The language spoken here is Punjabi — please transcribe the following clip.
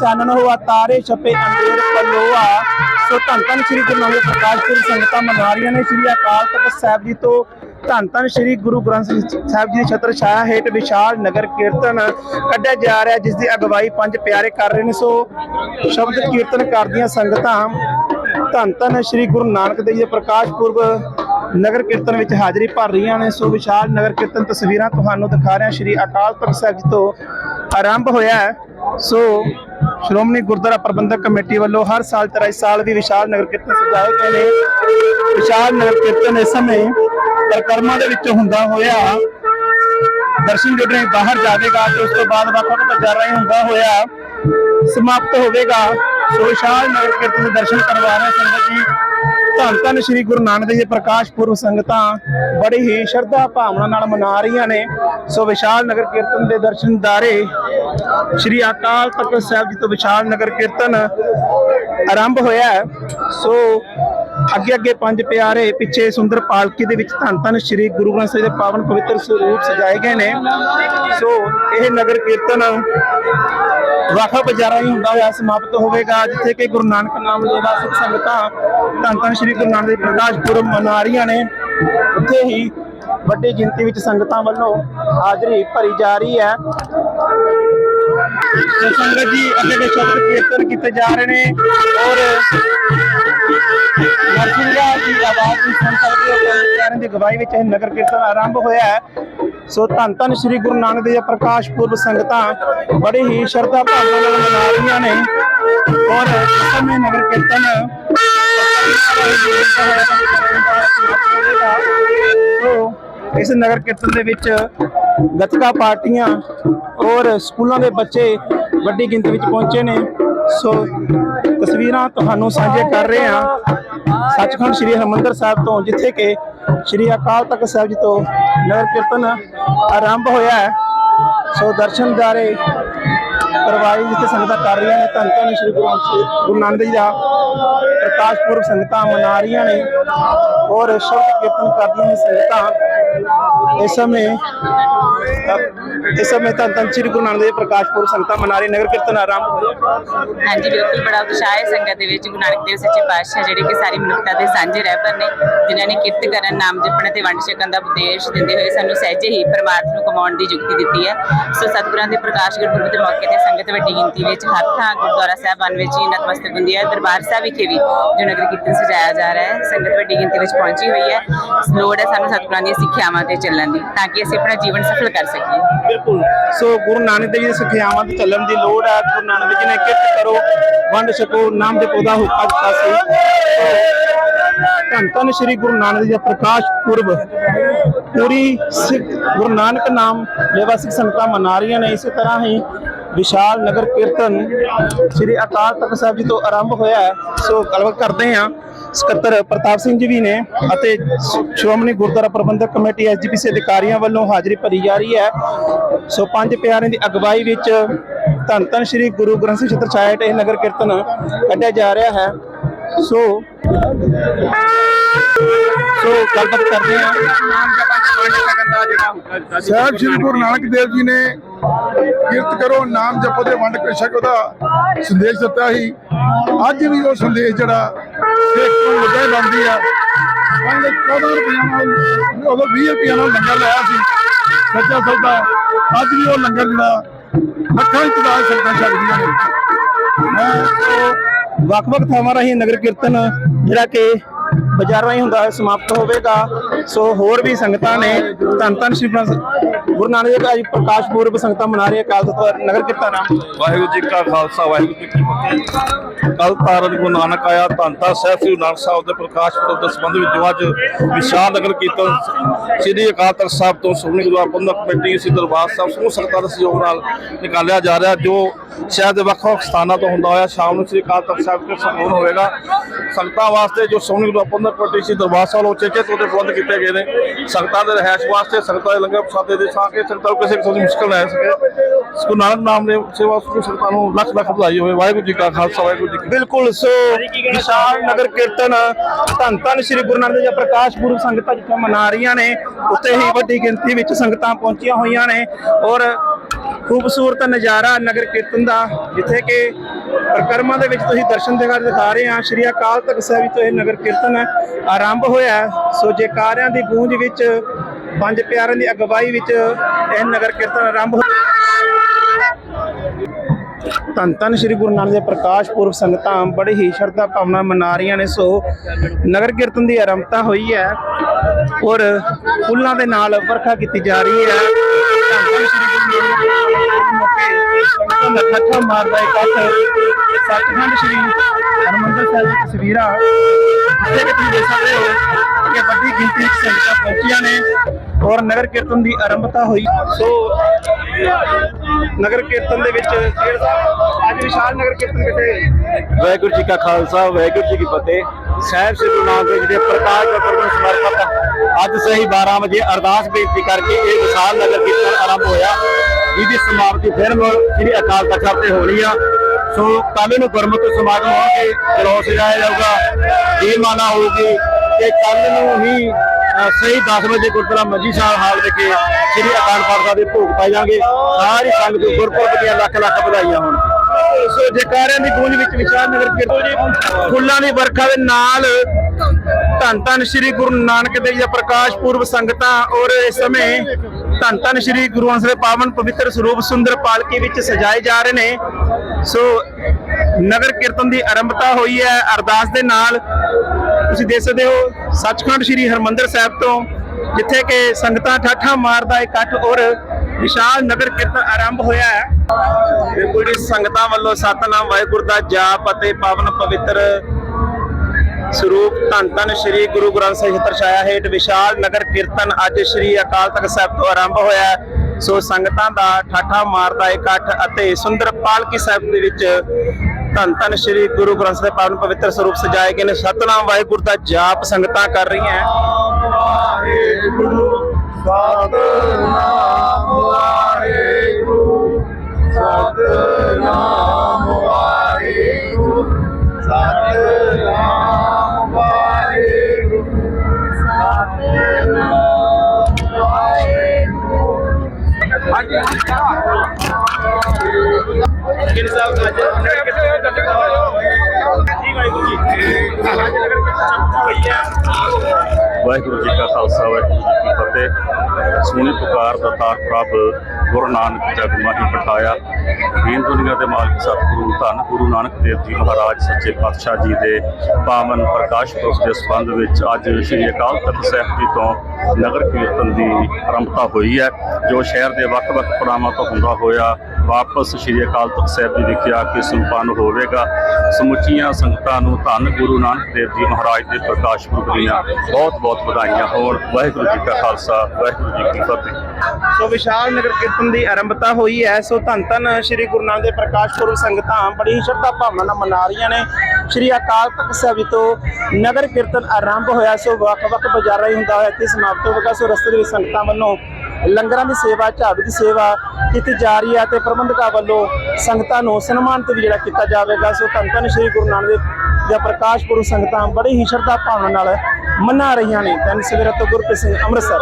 ਚਾਨਣ ਹੋਆ, ਤਾਰੇ ਛਪੇ, ਅੰਧੇਰ ਪਲੋਆ ਸੋ ਧੰਨ ਧੰਨ ਸ੍ਰੀ ਗੁਰੂ ਨਾਨਕ ਪ੍ਰਕਾਸ਼ ਪੁਰਬ ਸੰਗਤਾਂ ਮਨਾ ਰਹੀਆਂ ਨੇ ਸ੍ਰੀ ਅਕਾਲ ਤਖਤ ਸਾਹਿਬ ਜੀ ਤੋਂ ਧੰਨ ਧੰਨ ਸ੍ਰੀ ਗੁਰੂ ਗ੍ਰੰਥ ਸਾਹਿਬ ਜੀ ਦੀ ਛਤਰ ਛਾਇਆ ਹੇਠ ਵਿਸ਼ਾਲ ਨਗਰ ਕੀਰਤਨ ਕੱਢਿਆ ਜਾ ਰਿਹਾ, ਜਿਸ ਦੀ ਅਗਵਾਈ ਪੰਜ ਪਿਆਰੇ ਕਰ ਰਹੇ ਨੇ। ਸੋ ਸ਼ਬਦ ਕੀਰਤਨ ਕਰਦੀਆਂ ਸੰਗਤਾਂ, ਧੰਨ ਧੰਨ ਸ੍ਰੀ ਗੁਰੂ ਨਾਨਕ ਦੇਵ ਜੀ ਦੇ ਪ੍ਰਕਾਸ਼ ਪੁਰਬ ਨਗਰ ਕੀਰਤਨ ਵਿੱਚ ਹਾਜ਼ਰੀ ਭਰ ਰਹੀਆਂ ਨੇ। ਸੋ ਵਿਸ਼ਾਲ ਨਗਰ ਕੀਰਤਨ ਤਸਵੀਰਾਂ ਤੁਹਾਨੂੰ ਦਿਖਾ ਰਿਹਾ, ਸ਼੍ਰੀ ਅਕਾਲ ਤਖਤ ਸਾਹਿਬ ਜੀ ਤੋਂ ਆਰੰਭ ਹੋਇਆ ਹੈ। ਸੋ ਸ਼੍ਰੋਮਣੀ ਗੁਰਦੁਆਰਾ ਪ੍ਰਬੰਧਕ ਕਮੇਟੀ ਵੱਲੋਂ ਹਰ ਸਾਲ ਤਰ੍ਹਾਂ ਇਸ ਸਾਲ ਵੀ ਵਿਸ਼ਾਲ ਨਗਰ ਕੀਰਤਨ ਸਜਾਏ ਗਏ ਨੇ। ਵਿਸ਼ਾਲ ਨਗਰ ਕੀਰਤਨ ਇਸ ਸਮੇਂ ਪਰਿਕਰਮਾ ਦੇ ਵਿੱਚ ਹੁੰਦਾ ਹੋਇਆ। ਦਰਸ਼ਨ ਜੁੜਨੇ ਬਾਹਰ ਜਾਵੇਗਾ ਤੇ ਉਸ ਤੋਂ ਬਾਅਦ ਵੱਖ-ਵੱਖ ਬਾਜ਼ਾਰਾਂ ਹੀ ਹੁੰਦਾ ਹੋਇਆ। ਸਮਾਪਤ ਹੋਵੇਗਾ। ਸੋ ਵਿਸ਼ਾਲ ਨਗਰ ਕੀਰਤਨ ਦੇ ਦਰਸ਼ਨ ਕਰਵਾ ਰਹੇ ਸੰਗਤ ਜੀ। ਧੰਨ ਧੰਨ ਸ੍ਰੀ ਗੁਰੂ ਨਾਨਕ ਦੇਵ ਜੀ ਦੇ ਪ੍ਰਕਾਸ਼ ਪੁਰਬ ਸੰਗਤਾਂ ਬੜੀ ਹੀ ਸ਼ਰਧਾ ਭਾਵਨਾ ਨਾਲ ਮਨਾ ਰਹੀਆਂ ਨੇ ਸੋ ਵਿਸ਼ਾਲ ਨਗਰ ਕੀਰਤਨ ਦੇ ਦਰਸ਼ਨ ਦਾਰੇ ਸ੍ਰੀ ਅਕਾਲ ਤਖਤ ਸਾਹਿਬ ਜੀ ਤੋਂ ਵਿਸ਼ਾਲ ਨਗਰ ਕੀਰਤਨ ਆਰੰਭ ਹੋਇਆ ਹੈ। ਸੋ ਅੱਗੇ ਅੱਗੇ ਪੰਜ ਪਿਆਰੇ ਪਿੱਛੇ ਸੁੰਦਰ ਪਾਲਕੀ ਦੇ ਵਿੱਚ ਧੰਨ ਧੰਨ ਸ੍ਰੀ ਗੁਰੂ ਗ੍ਰੰਥ ਸਾਹਿਬ ਦੇ ਪਾਵਨ ਪਵਿੱਤਰ ਸਰੂਪ ਸਜਾਏ ਗਏ ਨੇ। ਸੋ ਇਹ ਨਗਰ ਕੀਰਤਨ ਵਾਖਾ ਬਜ਼ਾਰਾ ਹੀ ਹੁੰਦਾ ਹੋਇਆ ਸਮਾਪਤ ਹੋਵੇਗਾ, ਜਿੱਥੇ ਕਿ ਗੁਰੂ ਨਾਨਕ ਨਾਮ ਲੈਵਾ ਸਿੱਖ ਸੰਗਤਾਂ ਧੰਨ ਧੰਨ ਸ੍ਰੀ ਗੁਰੂ ਨਾਨਕ ਦੇਵ ਪ੍ਰਕਾਸ਼ ਪੁਰਬ ਮਨਾ ਰਹੀਆਂ ਨੇ। ਉੱਥੇ ਹੀ ਵੱਡੀ ਗਿਣਤੀ ਵਿੱਚ ਸੰਗਤਾਂ ਵੱਲੋਂ ਹਾਜ਼ਰੀ ਭਰੀ ਜਾ ਰਹੀ ਹੈ। ਸੰਗਤ ਜੀ ਅੱਗੇ ਦੇ ਸ਼ਬਦ ਕੀਰਤਨ ਕੀਤੇ ਜਾ ਰਹੇ ਨੇ ਔਰ ਨਰਸਿੰਘਾ ਦੀ ਆਵਾਜ਼ ਦੀ ਸੁਣ ਸਕਦੇ ਹੋ ਪਿਆਰਿਆਂ ਦੀ ਗਵਾਹੀ ਵਿੱਚ ਇਹ ਨਗਰ ਕੀਰਤਨ ਆਰੰਭ ਹੋਇਆ ਹੈ। ਸੋ ਧੰਨ ਧੰਨ ਸ੍ਰੀ ਗੁਰੂ ਨਾਨਕ ਦੇਵ ਪ੍ਰਕਾਸ਼ ਪੁਰਬ ਸੰਗਤਾਂ ਬੜੇ ਹੀ ਸ਼ਰਧਾ ਭਾਵਨਾ ਨਾਲ ਮਨਾ ਰਹੀਆਂ ਨੇ ਔਰ ਇਸ ਨਗਰ ਕੀਰਤਨ ਸੋ ਇਸ ਨਗਰ ਕੀਰਤਨ ਦੇ ਵਿੱਚ ਗੱਤਕਾ ਪਾਰਟੀਆਂ ਔਰ ਸਕੂਲਾਂ ਦੇ ਬੱਚੇ ਵੱਡੀ ਗਿਣਤੀ ਵਿੱਚ ਪਹੁੰਚੇ ਨੇ। ਸੋ ਤਸਵੀਰਾਂ ਤੁਹਾਨੂੰ ਸਾਂਝੇ ਕਰ ਰਹੇ ਹਾਂ। ਸੱਚਖੰਡ ਸ੍ਰੀ ਹਰਿਮੰਦਰ ਸਾਹਿਬ ਤੋਂ, ਜਿੱਥੇ ਕਿ ਸ੍ਰੀ ਅਕਾਲ ਤਖਤ ਸਾਹਿਬ ਜੀ ਤੋਂ ਨਗਰ ਕੀਰਤਨ ਆਰੰਭ ਹੋਇਆ ਹੈ। ਸੋ ਦਰਸ਼ਨਦਾਰੇ ਕਰਵਾਈ ਜਿੱਥੇ ਸੰਗਤਾਂ ਕਰ ਰਹੀਆਂ ਨੇ ਧੰਨ ਧੰਨ ਸ੍ਰੀ ਗੁਰੂ ਨਾਨਕ- ਜੀ ਦਾ ਪ੍ਰਕਾਸ਼ ਪੁਰਬ ਸੰਗਤਾਂ ਮਨਾ ਰਹੀਆਂ ਨੇ ਔਰ ਸ਼ਬਦ ਕੀਰਤਨ ਕਰਦੀਆਂ ਨੇ ਸੰਗਤਾਂ। ਇਸ ਸਮੇਂ ਇਸ ਸਮੇਂ ਧੰਨ ਧੰਨ ਸ੍ਰੀ ਗੁਰੂ ਨਾਨਕ ਦੇਵ ਪ੍ਰਕਾਸ਼ ਸੰਗਤਾਂ ਮਨਾ ਨਗਰ ਕੀਰਤਨ ਆਰੰਭ ਹਾਂਜੀ, ਬਿਲਕੁਲ ਬੜਾ ਉਤਸ਼ਾਹ ਹੈ ਸੰਗਤ ਦੇ ਵਿੱਚ। ਗੁਰੂ ਨਾਨਕ ਦੇਵ ਸੱਚੇ ਪਾਤਸ਼ਾਹ ਜਿਹੜੇ ਕਿ ਸਾਰੀ ਮਨੁੱਖਤਾ ਦੇ ਸਾਂਝੇ ਰਹਿਬਰ ਨੇ, ਜਿਨ੍ਹਾਂ ਨੇ ਕਿਰਤ ਕਰਨ, ਨਾਮ ਜਪਣ ਤੇ ਵੰਡ ਛਕਣ ਦਾ ਉਪਦੇਸ਼ ਦਿੰਦੇ ਹੋਏ ਸਾਨੂੰ ਸਹਿਜੇ ਹੀ ਪਰਮਾਤਮਾ ਨੂੰ ਕਮਾਉਣ ਦੀ ਯੁਕਤੀ ਦਿੱਤੀ ਹੈ। ਸੋ ਸਤਿਗੁਰਾਂ ਦੇ ਪ੍ਰਕਾਸ਼ ਗੁਰਪੁਰਬ ਦੇ ਮੌਕੇ ਤੇ ਸੰਗਤ ਵੱਡੀ ਗਿਣਤੀ ਵਿੱਚ ਹਰ ਥਾਂ ਗੁਰਦੁਆਰਾ ਸਾਹਿਬਾਨ ਵਿੱਚ ਹੀ ਨਤਮਸਤਕ ਹੁੰਦੀ ਹੈ। ਦਰਬਾਰ ਸਾਹਿਬ ਵਿਖੇ ਵੀ ਜੋ ਨਗਰ ਕੀਰਤਨ ਸਜਾਇਆ ਜਾ ਰਿਹਾ ਹੈ, ਸੰਗਤ ਵੱਡੀ ਗਿਣਤੀ ਵਿੱਚ ਪਹੁੰਚੀ ਹੋਈ ਹੈ। ਲੋੜ ਹੈ ਸਾਨੂੰ ਸਤਿਗੁਰਾਂ ਦੀਆਂ ਸਿੱਖਿਆਵਾਂ ਤੇ ਚੱਲਣ ਦੀ, ਤਾਂ ਕਿ ਅਸੀਂ ਆਪਣਾ ਜੀਵਨ ਸਫਲ ਕਰ ਸਕੀਏ। ਬਿਲਕੁਲ। ਸੋ ਗੁਰੂ ਨਾਨਕ ਦੇਵ ਜੀ ਦੀ ਸਿੱਖਿਆਵਾਂ ਤੇ ਚੱਲਣ ਦੀ ਲੋੜ ਹੈ। ਗੁਰੂ ਨਾਨਕ ਦੇਵ ਜੀ ਨੇ ਕਿਰਤ ਕਰੋ, ਵੰਡ ਛਕੋ, ਨਾਮ ਦੇ ਪੌਦਾ ਹੁਕਾ ਦਿੱਤਾ ਸੀ। ਧੰਨ ਧੰਨ ਸ੍ਰੀ ਗੁਰੂ ਨਾਨਕ ਦੇਵ ਜੀ ਪ੍ਰਕਾਸ਼ ਪੁਰਬ। ਪੂਰੀ ਸਿੱਖ, ਗੁਰੂ ਨਾਨਕ ਨਾਮ ਲੈਵਾ ਸਿੱਖ ਸੰਗਤਾਂ ਮਨਾ ਰਹੀਆਂ ਨੇ ਇਸੇ ਤਰ੍ਹਾਂ ਹੀ ਵਿਸ਼ਾਲ ਨਗਰ ਕੀਰਤਨ ਸ੍ਰੀ ਅਕਾਲ ਤਖਤ ਸਾਹਿਬ ਜੀ ਤੋਂ ਆਰੰਭ ਹੋਇਆ ਹੈ। ਸੋ ਗੱਲਬਾਤ ਕਰਦੇ ਹਾਂ। ਸਕੱਤਰ ਪ੍ਰਤਾਪ ਸਿੰਘ ਜੀ ਵੀ ਨੇ ਅਤੇ ਸ਼੍ਰੋਮਣੀ ਗੁਰਦੁਆਰਾ ਪ੍ਰਬੰਧਕ ਕਮੇਟੀ ਐਸਜੀਪੀਸੀ ਅਧਿਕਾਰੀਆਂ ਵੱਲੋਂ ਹਾਜ਼ਰੀ ਭਰੀ ਜਾ ਰਹੀ ਹੈ। ਸੋ ਪੰਜ ਪਿਆਰਿਆਂ ਦੀ ਅਗਵਾਈ ਵਿੱਚ ਧੰਨ ਧੰਨ ਸ੍ਰੀ ਗੁਰੂ ਗ੍ਰੰਥ ਸਾਹਿਬ ਛਤਰ ਛਾਇਆ ਇਹ ਨਗਰ ਕੀਰਤਨ ਕੱਢਿਆ ਜਾ ਰਿਹਾ ਹੈ। ਸੋ ਸੋ ਗੱਲਬਾਤ ਕਰਦੇ ਹਾਂ। ਸਾਹਿਬ ਸ੍ਰੀ ਗੁਰੂ ਨਾਨਕ ਦੇਵ ਜੀ ਨੇ ਕਿਰਤ ਕਰੋ, ਨਾਮ ਜਪੋ ਤੇ ਵੰਡ ਕੇ ਛਕੋ ਦਾ ਸੰਦੇਸ਼ ਦਿੱਤਾ ਸੀ। ਅੱਜ ਵੀ ਉਹ ਸੰਦੇਸ਼ ਜਿਹੜਾ ਸਿੱਖ ਨੂੰ ਉਦਾਂ ਬਣਦੀ ਆ। ਪਹਿਲੇ 14 ਰੁਪਈਆ ਨਾਲ, ਉਦੋਂ 20 ਰੁਪਈਆ ਨਾਲ ਲੰਗਰ ਲਾਇਆ ਸੀ। ਸੱਚਾ ਸੌਦਾ, ਅੱਜ ਵੀ ਉਹ ਲੰਗਰ ਜਿਹੜਾ ਲੱਖਾਂ ਦੀ ਤਾਦਾਦ ਛੱਡਦੀਆਂ ਨੇ। ਮੈਂ ਉਹ ਵੱਖ-ਵੱਖ ਥਾਵਾਂ ਰਾਹੀਂ ਨਗਰ ਕੀਰਤਨ ਜਿਹੜਾ ਕਿ ਬਾਜ਼ਾਰਾਂ ਹੀ ਹੁੰਦਾ ਹੈ ਸਮਾਪਤ ਹੋਵੇਗਾ। ਸੋ ਹੋਰ ਵੀ ਸੰਗਤਾਂ ਨੇ, ਧੰਨ ਧੰਨ ਸ਼੍ਰੀ ਗੁਰੂ ਨਾਨਕ ਦੇਵ ਜੀ ਪ੍ਰਕਾਸ਼ ਪੁਰਬ ਸੰਗਤਾਂ ਮਨਾ ਰਹੀ ਅਕਾਲ ਤਖਤ ਨਗਰ ਕੀਰਤਨ ਵਾਹਿਗੁਰੂ ਜੀ ਕਾ ਖਾਲਸਾ, ਵਾਹਿਗੁਰੂ ਜੀ ਕੀ ਫਤਿਹ। ਕੱਲ ਤਾਰਨ ਗੁਰੂ ਨਾਨਕ ਆਇਆ ਧੰਤਾ ਸਾਹਿਬ, ਸ੍ਰੀ ਨਾਨਕ ਸਾਹਿਬ ਦੇ ਪ੍ਰਕਾਸ਼ ਪੁਰਬ ਦੇ ਸੰਬੰਧ ਵਿੱਚ ਅੱਜ ਵਿਸ਼ਾਲ ਨਗਰ ਕੀਰਤਨ ਸ੍ਰੀ ਅਕਾਲ ਤਖਤ ਸਾਹਿਬ ਤੋਂ ਸੁਖਨੀ ਗੁਰੂ ਪ੍ਰਬੰਧਕ ਕਮੇਟੀ, ਸ੍ਰੀ ਦਰਬਾਰ ਸਾਹਿਬ, ਸਮੂਹ ਸੰਗਤਾਂ ਦੇ ਸਹਿਯੋਗ ਨਾਲ ਨਿਕਾਲਿਆ ਜਾ ਰਿਹਾ, ਜੋ ਸ਼ਹਿਰ ਦੇ ਵੱਖ-ਵੱਖ ਸਥਾਨਾਂ ਤੋਂ ਹੁੰਦਾ ਹੋਇਆ, ਸ਼ਾਮ ਨੂੰ ਸ੍ਰੀ ਅਕਾਲ ਤਖਤ ਸਾਹਿਬ ਤੇ ਸੰਪੂਰਨ ਹੋਵੇਗਾ। ਸੰਗਤਾਂ ਵਾਸਤੇ ਜੋ ਸੁਖਨੀ ਗੁਰੂ ਪ੍ਰਬੰਧਕ ਕਮੇਟੀ ਦਰਬਾਰ ਸਾਹਿਬ ਵੱਲੋਂ ਚੇਚੇ ਤੌਰ ਤੇ ਪ੍ਰਬੰਧ ਕੀਤੇ ਗਏ ਨੇ। ਸੰਗਤਾਂ ਦੇ ਰਹਿائش ਵਾਸਤੇ ਸੰਗਤਾਂ ਦੇ ਲੰਗਰ ਪ੍ਰਸਾਦੇ ਦੇ ਸਾਹ ਕੇ ਸੰਗਤਾਂ ਨੂੰ ਕਿਸੇ ਕਿਸਮ ਦੀ ਮੁਸ਼ਕਲ ਨਾ ਸਕੇ। ਸੋ ਨਾਨਕ ਨਾਮ ਦੇ ਸੇਵਾ ਸੁਖ ਸੰਗਤਾਂ ਨੂੰ ਲੱਖ ਲੱਖ ਵਧਾਈ ਹੋਵੇ। ਵਾਹਿਗੁਰੂ ਜੀ ਕਾ ਖਾਲਸਾ, ਵਾਹਿਗੁਰੂ ਜੀ ਬਿਲਕੁਲ, ਸੋ ਵਿਸ਼ਾਲ ਨਗਰ ਕੀਰਤਨ, ਧੰਨ ਧੰਨ ਸ੍ਰੀ ਗੁਰੂ ਨਾਨਕ ਦੇਵ ਜੀ, ਪ੍ਰਕਾਸ਼ ਪੁਰਬ ਸੰਗਤਾਂ ਜਿੱਥੇ ਮਨਾ ਰਹੀਆਂ ਨੇ, ਉੱਥੇ ਹੀ ਵੱਡੀ ਗਿਣਤੀ ਵਿੱਚ ਸੰਗਤਾਂ ਪਹੁੰਚੀਆਂ ਹੋਈਆਂ ਨੇ ਔਰ ਖੂਬਸੂਰਤ ਨਜ਼ਾਰਾ ਨਗਰ ਕੀਰਤਨ ਦਾ, ਜਿੱਥੇ ਕਿ ਪ੍ਰਕਰਮਾਂ ਦੇ ਵਿੱਚ ਤੁਸੀਂ ਦਰਸ਼ਨ ਦਿਖਾ ਦਿਖਾ ਰਹੇ ਹਾਂ। ਸ਼੍ਰੀ ਅਕਾਲ ਤਖਤ ਸਾਹਿਬ ਤੋਂ ਇਹ ਨਗਰ ਕੀਰਤਨ ਆਰੰਭ ਹੋਇਆ ਸੋ ਜੈਕਾਰਿਆਂ ਦੀ ਗੂੰਜ ਵਿੱਚ, ਪੰਜ ਪਿਆਰਿਆਂ ਦੀ ਅਗਵਾਈ ਵਿੱਚ ਇਹ ਨਗਰ ਕੀਰਤਨ ਆਰੰਭ ਹੋ ਧੰਨ ਧੰਨ ਸ੍ਰੀ ਗੁਰੂ ਨਾਨਕ ਦੇਵ ਪ੍ਰਕਾਸ਼ ਪੁਰਬ ਸੰਗਤਾਂ, ਬੜੀ ਹੀ ਸ਼ਰਧਾ ਭਾਵਨਾ ਮਨਾ ਰਹੀਆਂ ਨੇ। ਸੋ ਨਗਰ ਕੀਰਤਨ ਦੀ ਆਰੰਭਤਾ ਹੋਈ ਹੈ ਔਰ ਫੁੱਲਾਂ ਦੇ ਨਾਲ ਵਰਖਾ ਕੀਤੀ ਜਾ ਰਹੀ ਹੈ। ਧੰਨ ਧੰਨ ਸ੍ਰੀ ਗੁਰੂ ਨਾਨਕ ਦੇਵ ਦਾ ਠੱਠਾ ਮਾਰਦਾ ਇਕੱਠ ਸੱਚਖੰਡ ਸ੍ਰੀ ਹਰਿਮੰਦਰ ਸਾਹਿਬ ਦੀ ਤਸਵੀਰਾਂ ਜਿੱਥੇ ਕਿ ਤੁਸੀਂ ਦੇਖ ਸਕਦੇ ਹੋ ਕਿ ਵੱਡੀ ਗਿਣਤੀ ਵਿੱਚ ਸੰਗਤਾਂ ਪਹੁੰਚੀਆਂ ਨੇ ਔਰ ਨਗਰ ਕੀਰਤਨ ਦੀ ਆਰੰਭਤਾ ਹੋਈ। ਸੋ, ਨਗਰ ਕੀਰਤਨ ਦੇ ਵਿੱਚ ਸੀਰ ਸਾਹਿਬ, ਅੱਜ ਵਿਸ਼ਾਲ ਨਗਰ ਕੀਰਤਨ ਕਿਤੇ ਵਾਹਿਗੁਰੂ ਜੀ ਕਾ ਖਾਲਸਾ, ਵਾਹਿਗੁਰੂ ਜੀ ਕੀ ਫਤਿਹ। ਸਾਹਿਬ ਸ੍ਰੀ ਗੁਰੂ ਨਾਨਕ ਦੇਵ ਜੀ ਦੇ ਪ੍ਰਕਾਸ਼ ਪੁਰਬ ਨੂੰ ਸਮਰਪਿਤ ਅੱਜ ਸਹੀ 12 ਵਜੇ ਅਰਦਾਸ ਬੇਨਤੀ ਕਰਕੇ ਇਹ ਵਿਸ਼ਾਲ ਨਗਰ ਕੀਰਤਨ ਆਰੰਭ ਹੋਇਆ। ਜਿਹਦੀ ਸਮਾਪਤੀ ਫਿਰ ਮੁੜ ਅਕਾਲ ਤਖਤ ਸਾਹਿਬ ਤੇ ਹੋਣੀ ਆ। ਸੋ ਕੱਲ ਨੂੰ ਗੁਰਮਤਿ ਸਮਾਗਮ ਹੋਣਗੇ ਜਲੌ ਸਜਾਇਆ ਜਾਊਗਾ ਦੀਮਾਨਾ ਹੋਊਗੀ, ਤੇ ਕੱਲ ਨੂੰ ਹੀ ਸਹੀ 10 ਵਜੇ ਗੁਰਦੁਆਰਾ ਮੰਜੀ ਸਾਹਿਬ ਹਾਲ ਵਿਖੇ ਸ੍ਰੀ ਅਕਾਲ ਤਖਤ ਦੇ ਭੋਗ ਪਾਏ ਜਾਣਗੇ। ਸਾਰੀ ਸੰਗਤ ਨੂੰ ਗੁਰਪੁਰਬ ਦੀਆਂ ਲੱਖ ਲੱਖ ਵਧਾਈਆਂ ਹੋਣ ਸੋ ਜੈਕਾਰਿਆਂ ਦੀ ਗੂੰਜ ਵਿੱਚ ਵਿਸ਼ਾਲ ਨਗਰ ਕੀਰਤਨ। ਫੁੱਲਾਂ ਦੀ ਵਰਖਾ ਦੇ ਨਾਲ ਧੰਨ ਧੰਨ ਸ੍ਰੀ ਗੁਰੂ ਨਾਨਕ ਦੇਵ ਜੀ ਦਾ ਪ੍ਰਕਾਸ਼ ਪੁਰਬ ਸੰਗਤਾਂ ਔਰ ਇਸ ਸਮੇਂ ਧੰਨ ਧੰਨ ਸ੍ਰੀ ਗੁਰੂ ਗ੍ਰੰਥ ਸਾਹਿਬ ਪਾਵਨ ਪਵਿੱਤਰ ਸਰੂਪ ਸੁੰਦਰ ਪਾਲਕੀ ਵਿੱਚ ਸਜਾਏ ਜਾ ਰਹੇ ਨੇ। ਸੋ ਨਗਰ ਕੀਰਤਨ ਦੀ ਆਰੰਭਤਾ ਹੋਈ ਹੈ। ਅਰਦਾਸ ਦੇ ਨਾਲ ਤੁਸੀਂ ਦੇਖ ਸਕਦੇ ਹੋ, ਸੱਚਖੰਡ ਸ੍ਰੀ ਹਰਮੰਦਰ ਸਾਹਿਬ ਤੋਂ, ਜਿੱਥੇ ਕਿ ਸੰਗਤਾਂ ਠਾਠਾਂ ਮਾਰਦਾ ਇਕੱਠ ਔਰ ਵਿਸ਼ਾਲ ਨਗਰ ਕੀਰਤਨ ਆਰੰਭ ਹੋਇਆ ਹੈ। ਬਿਲਕੁਲ ਜੀ ਸੰਗਤਾਂ ਵੱਲੋਂ ਸਤਨਾਮ ਵਾਹਿਗੁਰੂ ਦਾ ਜਾਪ ਅਤੇ ਪਾਵਨ ਪਵਿੱਤਰ ਸਰੂਪ ਧੰਨ ਧੰਨ ਸ੍ਰੀ ਗੁਰੂ ਗ੍ਰੰਥ ਸਾਹਿਬ ਜੀ ਹੇਠ ਵਿਸ਼ਾਲ ਨਗਰ ਕੀਰਤਨ ਅੱਜ ਸ੍ਰੀ ਅਕਾਲ ਤਖਤ ਸਾਹਿਬ ਤੋਂ ਆਰੰਭ ਹੋਇਆ ਸੋ ਸੰਗਤਾਂ ਦਾ ਠਾਠਾ ਮਾਰਦਾ ਇਕੱਠ ਅਤੇ ਸੁੰਦਰ ਪਾਲਕੀ ਸਾਹਿਬ ਦੇ ਵਿੱਚ ਧੰਨ ਧੰਨ ਸ੍ਰੀ ਗੁਰੂ ਗ੍ਰੰਥ ਸਾਹਿਬ ਪਾਵਨ ਪਵਿੱਤਰ ਸਰੂਪ ਸਜਾਏ ਗਏ ਨੇ ਸਤਨਾਮ ਵਾਹਿਗੁਰੂ ਦਾ ਜਾਪ ਸੰਗਤਾਂ ਕਰ ਰਹੀਆਂ ਹੈ। ਸਤਨਾਮ ਗਿਰ ਸਾਹਿਬ, ਅੱਜ ਜੀ ਵਾਹਿਗੁਰੂ ਜੀ। ਅੱਜ ਨਗਰ ਵਾਹਿਗੁਰੂ ਜੀ ਕਾ ਖਾਲਸਾ, ਵਾਹਿਗੁਰੂ ਜੀ ਕੀ ਫਤਿਹ। ਸੋਹਣੀ ਪੁਕਾਰ ਦਾ ਤਾਰ ਪ੍ਰਭ ਗੁਰੂ ਨਾਨਕ ਜਗ ਮਾਹੀ ਪਠਾਇਆ। ਦੀਨ ਦੁਨੀਆ ਦੇ ਮਾਲਕ ਸਤਿਗੁਰੂ, ਧੰਨ ਗੁਰੂ ਨਾਨਕ ਦੇਵ ਜੀ ਮਹਾਰਾਜ, ਸੱਚੇ ਪਾਤਸ਼ਾਹ ਜੀ ਦੇ ਪਾਵਨ ਪ੍ਰਕਾਸ਼ ਪੁਰਬ ਦੇ ਸੰਬੰਧ ਵਿੱਚ ਅੱਜ ਸ੍ਰੀ ਅਕਾਲ ਤਖਤ ਸਾਹਿਬ ਜੀ ਤੋਂ ਨਗਰ ਕੀਰਤਨ ਦੀ ਆਰੰਭਤਾ ਹੋਈ ਹੈ, ਜੋ ਸ਼ਹਿਰ ਦੇ ਵੱਖ-ਵੱਖ ਪੁਰਾਵਾਂ ਤੋਂ ਹੁੰਦਾ ਹੋਇਆ ਵਾਪਸ ਸ੍ਰੀ ਅਕਾਲ ਤਖਤ ਸਾਹਿਬ ਜੀ ਵਿਖੇ ਆ ਕੇ ਸੰਪੰਨ ਹੋਵੇਗਾ। ਸਮੁੱਚੀਆਂ ਸੰਗਤਾਂ ਨੂੰ ਧੰਨ ਗੁਰੂ ਨਾਨਕ ਦੇਵ ਜੀ ਮਹਾਰਾਜ ਦੇ ਪ੍ਰਕਾਸ਼ ਪੁਰਬ ਦੀਆਂ ਬਹੁਤ-ਬਹੁਤ ਵਧਾਈਆਂ ਹੋਣ। ਵਾਹਿਗੁਰੂ ਜੀ ਕਾ ਖਾਲਸਾ, ਵਾਹਿਗੁਰੂ ਜੀ ਕੀ ਫਤਿਹ। ਸੋ ਵਿਸ਼ਾਲ ਨਗਰ ਕੀਰਤਨ ਦੀ ਆਰੰਭਤਾ ਹੋਈ ਹੈ। ਸੋ ਧੰਨ ਧੰਨ ਸ੍ਰੀ ਗੁਰੂ ਨਾਨਕ ਦੇਵ ਪ੍ਰਕਾਸ਼ ਪੁਰਬ ਸੰਗਤਾਂ ਬੜੀ ਸ਼ਰਧਾ ਭਾਵਨਾ ਨਾਲ ਮਨਾ ਰਹੀਆਂ ਨੇ। ਸ੍ਰੀ ਅਕਾਲ ਤਖਤ ਸਾਹਿਬ ਜੀ ਤੋਂ ਨਗਰ ਕੀਰਤਨ ਆਰੰਭ ਹੋਇਆ। ਸੋ ਵੱਖ-ਵੱਖ ਬਾਜ਼ਾਰਾਂ ਹੀ ਹੁੰਦਾ ਹੋਇਆ ਤੇ ਸਮਾਪਤ ਹੋਵੇਗਾ ਸੋ ਰਸਤੇ ਦੇ ਵਿੱਚ ਸੰਗਤਾਂ ਵੱਲੋਂ ਲੰਗਰਾਂ ਦੀ ਸੇਵਾ, ਝਾੜੂ ਦੀ ਸੇਵਾ ਕੀਤੀ ਜਾ ਰਹੀ ਹੈ ਤੇ ਪ੍ਰਬੰਧਕਾਂ ਵੱਲੋਂ ਸੰਗਤਾਂ ਨੂੰ ਸਨਮਾਨਿਤ ਵੀ ਜਿਹੜਾ ਕੀਤਾ ਜਾਵੇਗਾ। ਸੋ ਧੰਨ ਧੰਨ ਸ੍ਰੀ ਗੁਰੂ ਨਾਨਕ ਦੇਵ ਦਾ ਪ੍ਰਕਾਸ਼ ਪੁਰਬ ਸੰਗਤਾਂ ਬੜੀ ਹੀ ਸ਼ਰਧਾ ਭਾਵਨਾ ਨਾਲ ਮਨਾ ਰਹੀਆਂ ਨੇ। ਧੰਨ ਸਵੇਰਾ ਤੋਂ ਗੁਰਪ੍ਰੀਤ ਸਿੰਘ ਅੰਮ੍ਰਿਤਸਰ।